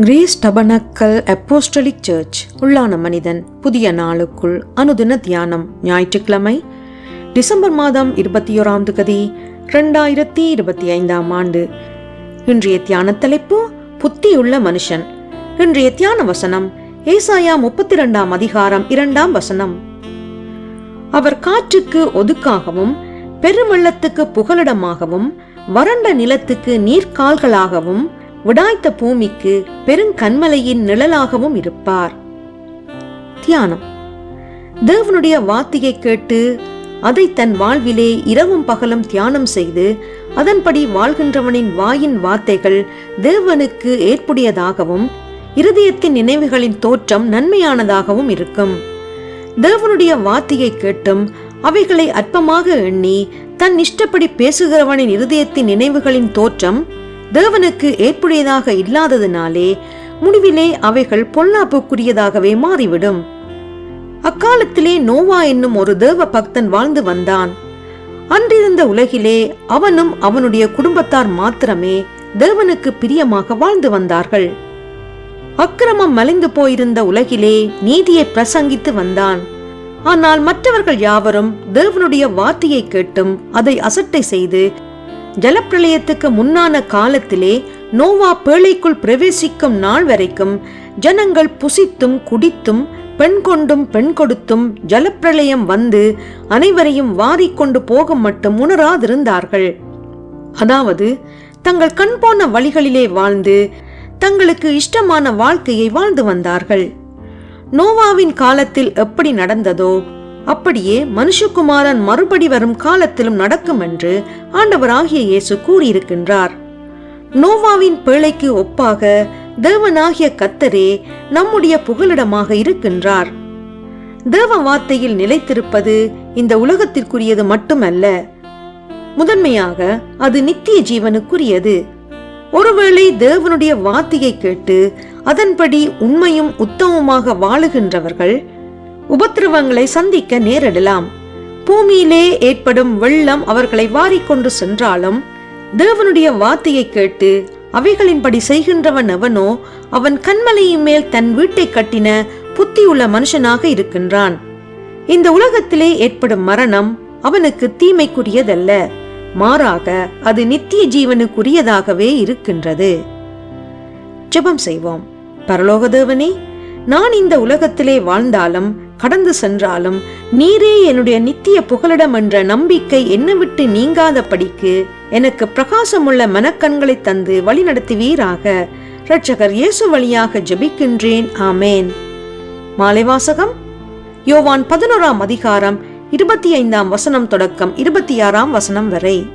Grace tabernacle apostolic search உள்ளான மனிதன் புதிய நாளுக்குள் அனுதின தியானம் ஞாயிற்றுக்கிழமை டிசம்பர் மாதம் இருபத்தி ஓராம் தேதி ரெண்டாயிரத்தி இருபத்தி ஐந்தாம் ஆண்டு. இன்றைய தியான தலைப்பு புத்தியுள்ள மனுஷன். இன்றைய தியான வசனம் ஏசாயா முப்பத்தி இரண்டாம் அதிகாரம் இரண்டாம் வசனம். அவர் காற்றுக்கு ஒதுக்காகவும் பெருவெள்ளத்துக்கு புகலிடமாகவும் வறண்ட நிலத்துக்கு நீர்க்கால்களாகவும் விடாய்த்த பூமிக்கு பெருங்கண்மலையின் நிழலாகவும் இருப்பார். தியானம். தேவனுடைய வார்த்தையை கேட்டு அதை தன் வாழ்விலே இரவும் பகலும் தியானம் செய்து அதன்படி வாழ்கின்றவனின் வாயின் வார்த்தைகள் தேவனுக்கு ஏற்புடையதாகவும் இருதயத்தின் நினைவுகளின் தோற்றம் நன்மையானதாகவும் இருக்கும். தேவனுடைய வார்த்தையை கேட்டும் அவைகளை அற்பமாக எண்ணி தன் இஷ்டப்படி பேசுகிறவனின் இருதயத்தின் நினைவுகளின் தோற்றம் தேவனுக்கு ஏற்புடையதாக இல்லாததினாலே முடிவிலே அவைகள் பொல்லாப்புக்குரியதாகவே மாறிவிடும். அக்காலத்திலே நோவா என்னும் ஒரு தேவ பக்தன் வாழ்ந்து வந்தான். அன்றிருந்த உலகிலே அவனும் அவனுடைய குடும்பத்தார் மாத்திரமே தேவனுக்கு பிரியமாக வாழ்ந்து வந்தார்கள். அக்கிரமம் மலிந்து போயிருந்த உலகிலே நீதியை பிரசங்கித்து வந்தான். ஆனால் மற்றவர்கள் யாவரும் தேவனுடைய வார்த்தையை கேட்டும் அதை அசட்டை செய்து ஜலப்பிரளயத்துக்கு முன்னான காலத்திலே நோவா பேழைக்குள் பிரவேசிக்கும் நாள் வரைக்கும் ஜனங்கள் புசித்தும் குடித்தும் பெண் கொண்டும் பெண் கொடுத்தும் ஜலப்பிரளயம் வந்து அனைவரையும் வாரிக்கொண்டு போக மட்டும் உணராதிருந்தார்கள். அதாவது தங்கள் கண் போன வழிகளிலே வாழ்ந்து தங்களுக்கு இஷ்டமான வாழ்க்கையை வாழ்ந்து வந்தார்கள். நோவாவின் காலத்தில் எப்படி நடந்ததோ அப்படியே மனுஷகுமாரன் மறுபடி வரும் காலத்திலும் நடக்கும் என்று ஆண்டவராகிய இயேசு கூறியிருக்கின்றார். நோவாவின் பேழைக்கு ஒப்பாக தேவனாகிய கத்தரே நம்முடைய புகலிடமாக இருக்கின்றார். தேவ வார்த்தையில் நிலைத்திருப்பது இந்த உலகத்திற்குரியது மட்டுமல்ல முதன்மையாக அது நித்திய ஜீவனுக்குரியது. ஒருவேளை தேவனுடைய வார்த்தையை கேட்டு அதன்படி உண்மையும் உத்தமமாக வாழுகின்றவர்கள் உபத்திரவங்களை சந்திக்க நேரிடலாம். பூமியிலே ஏற்படும் வெள்ளம் அவர்களை வாரிக்கொண்டு சென்றாலும் தேவனுடைய வார்த்தையை கேட்டு அவைகளின்படி செய்கின்றவன் அவனோ அவன் கண்மலையின் மேல் தன் வீட்டை கட்டின புத்தியுள்ள மனுஷனாக இருக்கின்றான். இந்த உலகத்திலே ஏற்படும் மரணம் அவனுக்கு தீமைக்குரியதல்ல. மாறாக அது நித்திய ஜீவனுக்குரியதாகவே இருக்கின்றது. ஜெபம் செய்வோம். பரலோக தேவனே நான் இந்த உலகத்திலே வாழ்ந்தாலும் கடந்து சென்றாலும் நீரே என்னுடைய நித்திய புகலிடம் என்ற நம்பிக்கை என்ன விட்டு நீங்காத படிக்கு எனக்கு பிரகாசமுள்ள மனக்கண்களை தந்து வழிநடத்துவீராக இரட்சகர் இயேசு வழியாக ஜெபிக்கின்றேன். ஆமேன். மாலைவாசகம் யோவான் பதினோராம் அதிகாரம் இருபத்தி ஐந்தாம் வசனம் தொடக்கம் இருபத்தி ஆறாம் வசனம் வரை.